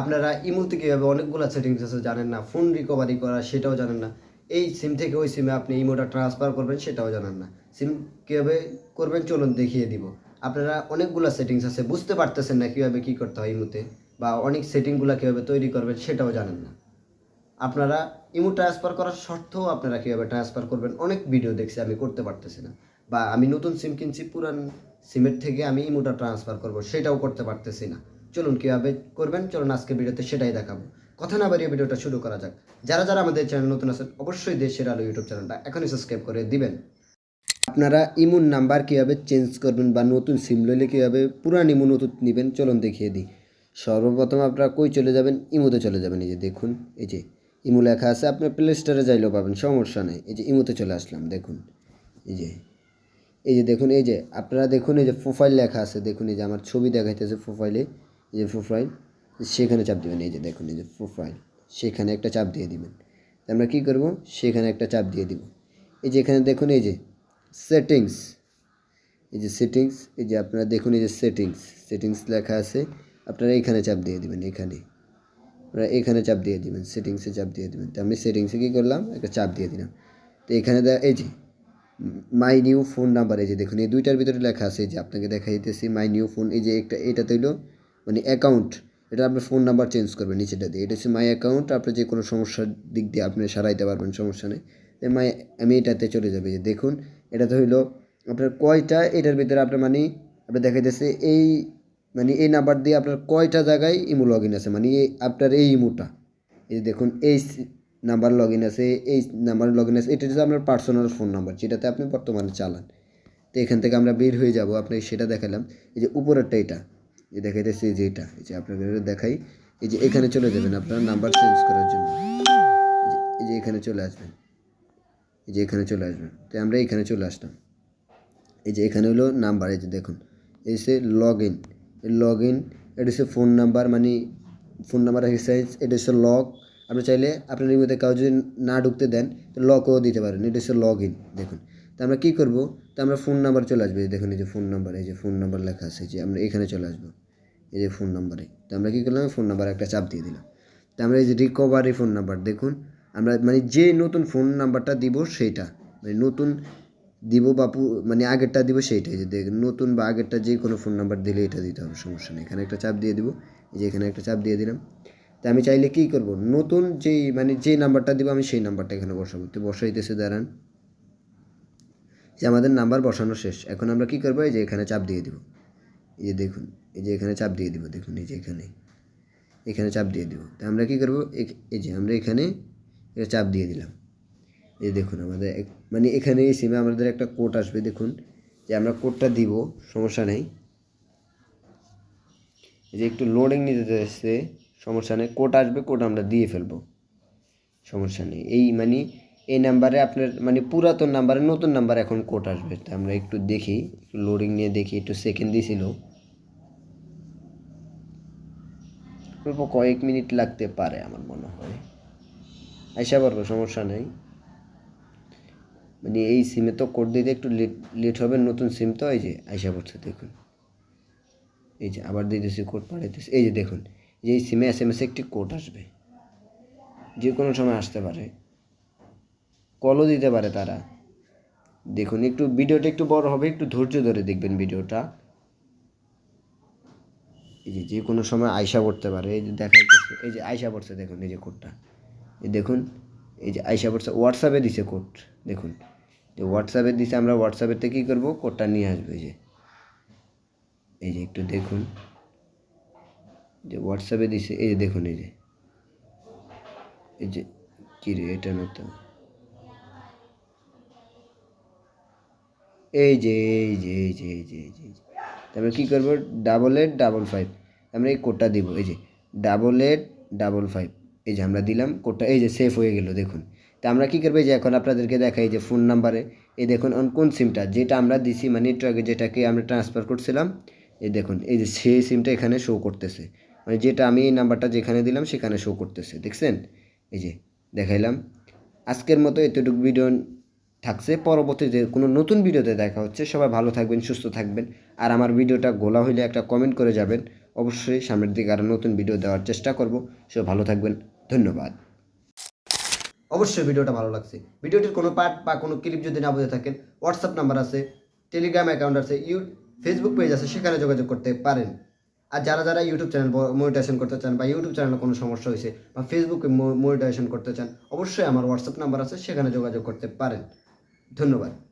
আপনারা ইমুতে কীভাবে অনেকগুলো সেটিংস আছে জানেন না ফোন রিকভারি করা সেটাও জানেন না, এই সিম থেকে ওই সিমে আপনি ইমোটা ট্রান্সফার করবেন সেটাও জানেন না সিম কীভাবে করবেন চলুন দেখিয়ে দিব, আপনারা অনেকগুলো সেটিংস আছে, বুঝতে পারতেছেন না কীভাবে কী করতে হয় ইমুতে বা অনেক সেটিংগুলো কীভাবে তৈরি করবেন সেটাও জানেন না, আপনারা ইমো ট্রান্সফার করার সত্ত্বেও আপনারা কীভাবে ট্রান্সফার করবেন, অনেক ভিডিও দেখছি আমি করতে পারতেছি না, বা আমি নতুন সিম কিনছি, পুরান সিমের থেকে আমি ইমোটা ট্রান্সফার করব, সেটাও করতে পারতেছি না চলুন কীভাবে করবেন? চলুন আজকে ভিডিওতে সেটাই দেখাবো। কথা না বাড়িয়ে ভিডিওটা শুরু করা যাক। যারা যারা আমাদের চ্যানেল নতুন আছেন, অবশ্যই দেশের আলো ইউটিউব চ্যানেলটা এখনই সাবস্ক্রাইব করে দিবেন। আপনারা ইমুন নাম্বার কীভাবে চেঞ্জ করবেন বা নতুন সিম লইলে কীভাবে পুরান ইমুন নতুন নেবেন, চলুন দেখিয়ে দিই। সর্বপ্রথম আপনারা কই চলে যাবেন? ইমোতে চলে যাবেন, এই যে দেখুন, এই যে ইমু লেখা আছে আপনার প্লে স্টোরে যাইলেও পাবেন, সমস্যা নেই। এই যে ইমোতে চলে আসলাম, দেখুন, এই যে এই যে দেখুন, এই যে, আপনারা দেখুন, এই যে প্রোফাইল লেখা আছে, দেখুন, এই যে আমার ছবি দেখাইতেছে প্রোফাইলে যে প্রোফাইল সেখানে চাপ দিবেন এই যে দেখুন এই যে প্রোফাইল সেখানে একটা চাপ দিয়ে দিবেন আমরা কী করব সেখানে একটা চাপ দিয়ে দিব এই যে এখানে দেখুন এই যে সেটিংস এই যে সেটিংস এই যে আপনারা দেখুন এই যে সেটিংস সেটিংস লেখা আছে আপনারা এখানে চাপ দিয়ে দিবেন এখানে আপনারা এখানে চাপ দিয়ে দিবেন সেটিংসে চাপ দিয়ে দিবেন তো আমি সেটিংসে কী করলাম একটা চাপ দিয়ে দিলাম তো এখানে এই যে মাই নিউ ফোন নাম্বার এই যে দেখুন এই দুইটার ভিতরে লেখা আছে যে আপনাকে দেখা দিতেছি মাই নিউ ফোন এই যে একটা এটা তৈল মানে অ্যাকাউন্ট এটা আপনার ফোন নাম্বার চেঞ্জ করবেন নিচেটা দিয়ে। এটা হচ্ছে মাই অ্যাকাউন্ট আপনার যে কোনো সমস্যার দিক দিয়ে আপনি সারাইতে পারবেন, সমস্যা নেই। মাই আমি এটাতে চলে যাবে যে, দেখুন, এটা তো হইল আপনার কয়টা, এটার ভিতরে আপনার মানে আপনার যাচ্ছে এই মানে এই নাম্বার দিয়ে আপনার কয়টা জায়গায় ইমো লগ ইন আছে মানে এই, আপনার এই ইমোটা এই যে দেখুন, এই নাম্বার লগ ইন আছে, এই নাম্বার লগ ইন আছে, এটা হচ্ছে আপনার পার্সোনাল ফোন নাম্বার যেটাতে আপনি বর্তমানে চালান। তো এখান থেকে আমরা বের হয়ে যাব, আপনাকে সেটা দেখালাম। এই যে উপরেরটা এটা যে দেখাইতেছে এই যে এটা এই যে আপনাকে দেখাই এই যে এখানে চলে যাবেন আপনার নাম্বার চেঞ্জ করার জন্য এই যে- এখানে চলে আসবেন এই যে এখানে চলে আসবেন তো আমরা এখানে চলে আসলাম এই যে এখানে হলো নাম্বার এই যে দেখুন এই সে লগ ইন লগ ইন এটা হচ্ছে ফোন নাম্বার মানে ফোন নাম্বার এক্সারসাইজ এটা হচ্ছে লগ আপনি চাইলে আপনার মধ্যে কাউ যদি না ঢুকতে দেন তো লকও দিতে পারেন এটা হচ্ছে লগ ইন দেখুন তো আমরা কী করব তো আমরা ফোন নাম্বার চলে আসবে এই দেখুন এই যে ফোন নাম্বার এই যে ফোন নাম্বার লেখা আছে যে আমরা এখানে চলে আসব এই যে ফোন নাম্বারে তো আমরা কী করলাম? ফোন নাম্বার একটা চাপ দিয়ে দিলাম। তো আমরা এই যে রিকভারি ফোন নাম্বার দেখুন, আমরা মানে যে নতুন ফোন নাম্বারটা দিব সেইটা মানে নতুন দিব বা মানে আগেরটা দিব সেইটাই। যে দেখ, নতুন বা আগেরটা যে কোনো ফোন নাম্বার দিলে এটা দিতে হবে, সমস্যা নেই। এখানে একটা চাপ দিয়ে দিব, এই যে এখানে একটা চাপ দিয়ে দিলাম। তা আমি চাইলে কী করব? নতুন যেই মানে যে নাম্বারটা দিব আমি সেই নাম্বারটা এখানে বসাবো। তো বসাইতেছে, দাঁড়ান। যে আমাদের নাম্বার বসানো শেষ। এখন আমরা কী করব? এই যে এখানে চাপ দিয়ে দিব। এই যে দেখুন, এই যে এখানে চাপ দিয়ে দিব, দেখুন এই যে এখানে। এখানে চাপ দিয়ে দিব। তা আমরা কী করব? এই যে আমরা এখানে এটা চাপ দিয়ে দিলাম। এই দেখুন আমাদের মানে এখানে এই সিমে আমাদের একটা কোড আসবে, দেখুন। যে আমরা কোডটা দিব, সমস্যা নেই। এই যে একটু লোডিং নিতে এসছে সমস্যা নেই। কোড আসবে কোড আমরা দিয়ে ফেলব। সমস্যা নেই। এই মানে এই নাম্বারে আপনার মানে পুরাতন নাম্বারে নতুন নাম্বার এখন কোড আসবে। তা আমরা একটু দেখি, একটু লোডিং নিয়ে দেখি, একটু সেকেন্ড দিয়েছিল। অল্প কয়েক মিনিট লাগতে পারে আমার মনে হয়। আইসা পারব, সমস্যা নেই। মানে এই সিমে তো কোড দিতে একটু লেট লেট হবে, নতুন সিম তো, এই যে আইসা পড়ছে, দেখুন। এই যে আবার দিতেছি কোড পাঠাইতেছি। এই যে দেখুন, যে এই সিমে এস এম এসে একটি কোড আসবে। যে কোনো সময় আসতে পারে। কলও দিতে পারে তারা। দেখুন, একটু ভিডিওটা একটু বড় হবে, একটু ধৈর্য ধরে দেখবেন ভিডিওটা এই যে যে কোনো সময় আয়সা পড়তে পারে, এই যে দেখাইতেছে, এই যে আয়সা পড়ছে, দেখুন, এই যে কোডটা। এই দেখুন, এই যে আয়সা পড়ছে হোয়াটসঅ্যাপে দিছে কোড, দেখুন। যে হোয়াটসঅ্যাপে দিছে, আমরা হোয়াটসঅ্যাপেতে কী করব? কোডটা নিয়ে আসব, এই যে। এই যে একটু দেখুন। যে হোয়াটসঅ্যাপে দিছে, এই যে দেখুন, এই যে। এই যে, কী রে, এটা না তো। এই যে এই যে এই যে এই যে এই যে এই যে। তারপরে কী করব? ডাবল এইট ডাবল ফাইভ আমরা এই কোডটা দিব, এই যে ডাবল এইট ডাবল ফাইভ এই যে আমরা দিলাম কোডটা এই যে সেভ হয়ে গেল, দেখুন। তা আমরা কী করব? যে এখন আপনাদেরকে দেখাই যে ফোন নাম্বারে এই দেখুন অন কোন সিমটা যেটা আমরা দিছি মানে একটু আগে যেটাকে আমরা ট্রান্সফার করছিলাম, এই দেখুন, এই যে সেই সিমটা এখানে শো করতেছে। মানে যেটা আমি এই নাম্বারটা যেখানে দিলাম, সেখানে শো করতেছে, দেখছেন? এই যে দেখাইলাম। আজকের মতো এতটুকু ভিডিও থাকছে। পরবর্তীতে কোনো নতুন ভিডিওতে দেখা হচ্ছে। সবাই ভালো থাকবেন, সুস্থ থাকবেন। আর আমার ভিডিওটা গোলা হইলে একটা কমেন্ট করে যাবেন। অবশ্যই সামনের দিকে আরও নতুন ভিডিও দেওয়ার চেষ্টা করব। সে ভালো থাকবেন। ধন্যবাদ। অবশ্যই ভিডিওটা ভালো লাগছে। ভিডিওটির কোনো পার্ট বা কোনো ক্লিপ যদি না বুঝে থাকেন হোয়াটসঅ্যাপ নাম্বার আছে টেলিগ্রাম অ্যাকাউন্ট আছে, ইউ ফেসবুক পেজ আছে, সেখানে যোগাযোগ করতে পারেন। আর যারা যারা ইউটিউব চ্যানেল মনিটাইজেশন করতে চান বা ইউটিউব চ্যানেলে কোনো সমস্যা হয়েছে বা ফেসবুকে মনিটাইজেশন করতে চান, অবশ্যই আমার হোয়াটসঅ্যাপ নাম্বার আছে, সেখানে যোগাযোগ করতে পারেন। ধন্যবাদ।